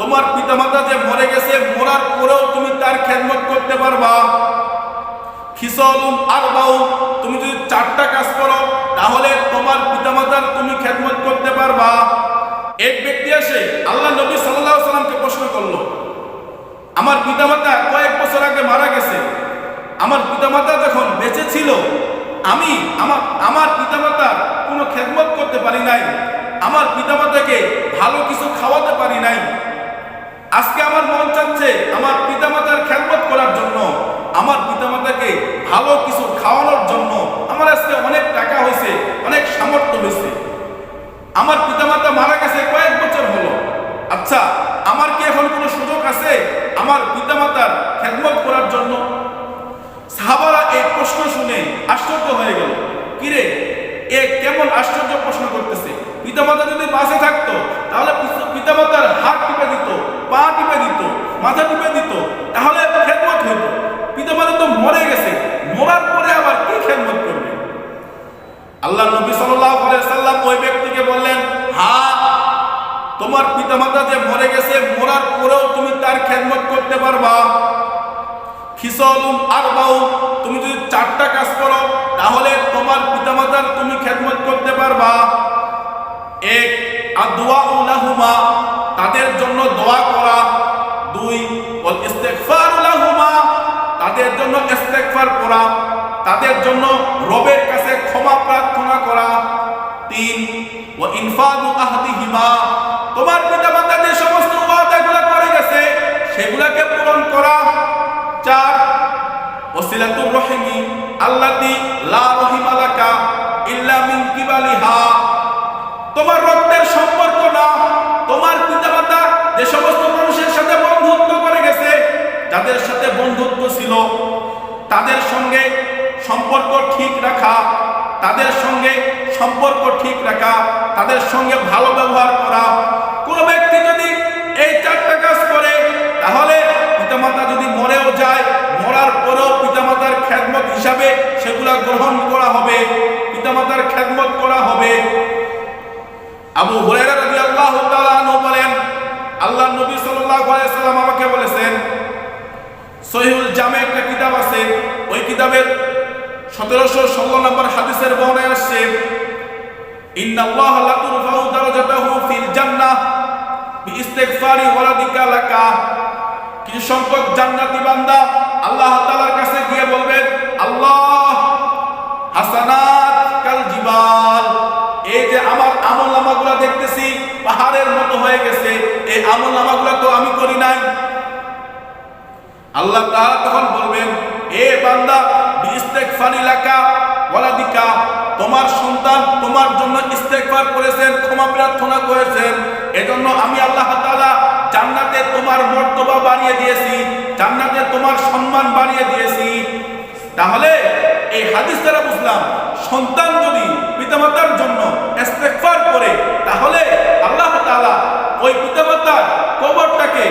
তোমার পিতামাতা যে মরে গেছে, মরার পরেও তুমি তার খেদমত করতে পারবা। খিসলুম আর বাউ তুমি যদি চারটা কাজ করো, তাহলে তোমার পিতামাতার তুমি খেদমত করতে পারবা। এক ব্যক্তি এসে আল্লাহ নবী আলাইহি সাল্লামকে প্রশ্ন করল, আমার পিতামাতা কয়েক বছর আগে মারা গেছে। আমার পিতামাতা যখন বেঁচে ছিল, আমি আমার আমার পিতামাতার কোনো খেদমত করতে পারি নাই। আমার পিতামাতাকে ভালো কিছু খাওয়াতে পারি নাই। আজকে আমার মন চাচ্ছে আমার পিতামাতার খেদমত করার জন্য, আমার পিতামাতাকে ভালো কিছু খাওয়ানোর জন্য। আমার আজকে অনেক টাকা হয়েছে, অনেক সামর্থ্য হয়েছে। আমার পিতামাতা মারা গেছে কয়েক বছর হলো। আচ্ছা আমার কি এখন কোনো সুযোগ আছে আমার পিতামাতার খেদমত করার জন্য? সাহাবারা এই প্রশ্ন শুনে আশ্চর্য হয়ে গেল। কিরে, এ কেমন আশ্চর্য প্রশ্ন করতেছে? পিতামাতা যদি বাসে থাকতো, তাহলে পিতা- পিতামাতার হাত টিপে দিত, পা টিপে দিত, মাথা টিপে দিত, তাহলে খেদমত হইতো। পিতামাতা তো মরে গেছে, মরার পরে আবার কি খেদমত করবে? আল্লাহ নবী আলাইহি সাল্লাম ওই ব্যক্তিকে বললেন, হা, তোমার পিতামাতা যে মরে গেছে, মরার পরেও তুমি তার খেদমত করতে পারবা। খিসলুম আর বাউ তুমি যদি চারটা কাজ করো, তাহলে তোমার পিতামাতার তুমি খেদমত করতে পারবা। এক আদওয়া উলাহুমা তাদের জন্য দোয়া করা। দুই, ওয়াল ইস্তেগফার তাদের জন্য ইস্তেগফার করা তাদের জন্য রবের কাছে ক্ষমা প্রার্থনা করা। তিন, ওয়া ইনফাদু আহদিহিমা, তোমার পিতামাতা যে সমস্ত ওয়াদাগুলো করে গেছে, সেগুলোকে পূরণ করা। চার, ওসিলাতুর রহিমি আল্লাতি লা রহিমা লাকা ইল্লা মিন কিবালিহা, তোমার রক্তের যাদের সাথে বন্ধুত্ব ছিল, তাদের সঙ্গে সম্পর্ক ঠিক রাখা, তাদের সঙ্গে সম্পর্ক ঠিক রাখা, তাদের সঙ্গে ভালো ব্যবহার করা। কোন ব্যক্তি যদি এই চারটা কাজ করে, তাহলে পিতামাতা যদি মরেও যায়, মরার পরেও পিতামাতার খেদমত হিসাবে সেগুলা গ্রহণ করা হবে, পিতামাতার খেদমত করা হবে। আবু হুরায়রা রাদিয়াল্লাহু তাআলা আনহু বলেন আল্লাহ নবী সাল্লাল্লাহু আলাইহি সাল্লাম আমাকে বলেছেন সহিহুল জামে একটা কিতাব আছে ওই কিতাবের 1716 নম্বর হাদিসের বর্ণনায় আসছে ইন্নাল্লাহা লা তুরফাউ দারাজাতাহু ফিল জান্নাহ বিইস্তিগফারি ওয়ালাদিকা লাকা। কিছু গিয়ে বলবেন আল্লাহ হাসানাত এই যে আমার দেখতেছি পাহাড়ের মতো হয়ে গেছে, এই আমল নামাগুলা তো আমি করি নাই। আল্লাহ তখন বলবেন এ বান্দা ইস্তেকফার লাকা ওয়ালাদিকা তোমার সন্তান তোমার জন্য ইস্তেকফার করেছেন, ক্ষমা প্রার্থনা করেছেন। এজন্য আমি আল্লাহ তাআলা জান্নাতে তোমার মর্তবা বাড়িয়ে দিয়েছি, জান্নাতে তোমার সম্মান বাড়িয়ে দিয়েছি। তাহলে এই হাদিস দ্বারা বুঝলাম, সন্তান যদি পিতামাতার জন্য ইস্তেগফার করে তাহলে আল্লাহ তাআলা ওই পিতামাতার কবরটাকে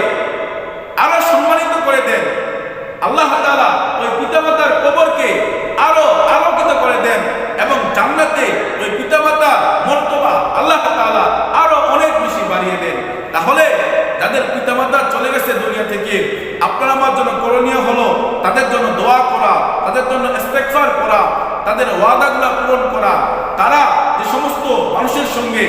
আরও সম্মানিত করে দেন আল্লাহ তাআলা ওই পিতামাতার কবরকে আরও আলোকিত করে দেন এবং জান্নাতে ওই পিতামাতার মর্তবা আল্লাহ তাআলা আরও অনেক বেশি বাড়িয়ে দেন তাহলে যাদের পিতামাতা চলে গেছে দুনিয়া থেকে আপনার আমার জন্য করণীয় হলো তাদের জন্য দোয়া করা, তাদের জন্য স্পেকফার করা, তাদের ওয়াদাগুলা পূরণ করা, তারা যে সমস্ত মানুষের সঙ্গে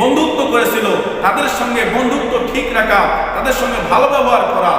বন্ধুত্ব করেছিল, তাদের সঙ্গে বন্ধুত্ব ঠিক রাখা, তাদের সঙ্গে ভালো ব্যবহার করা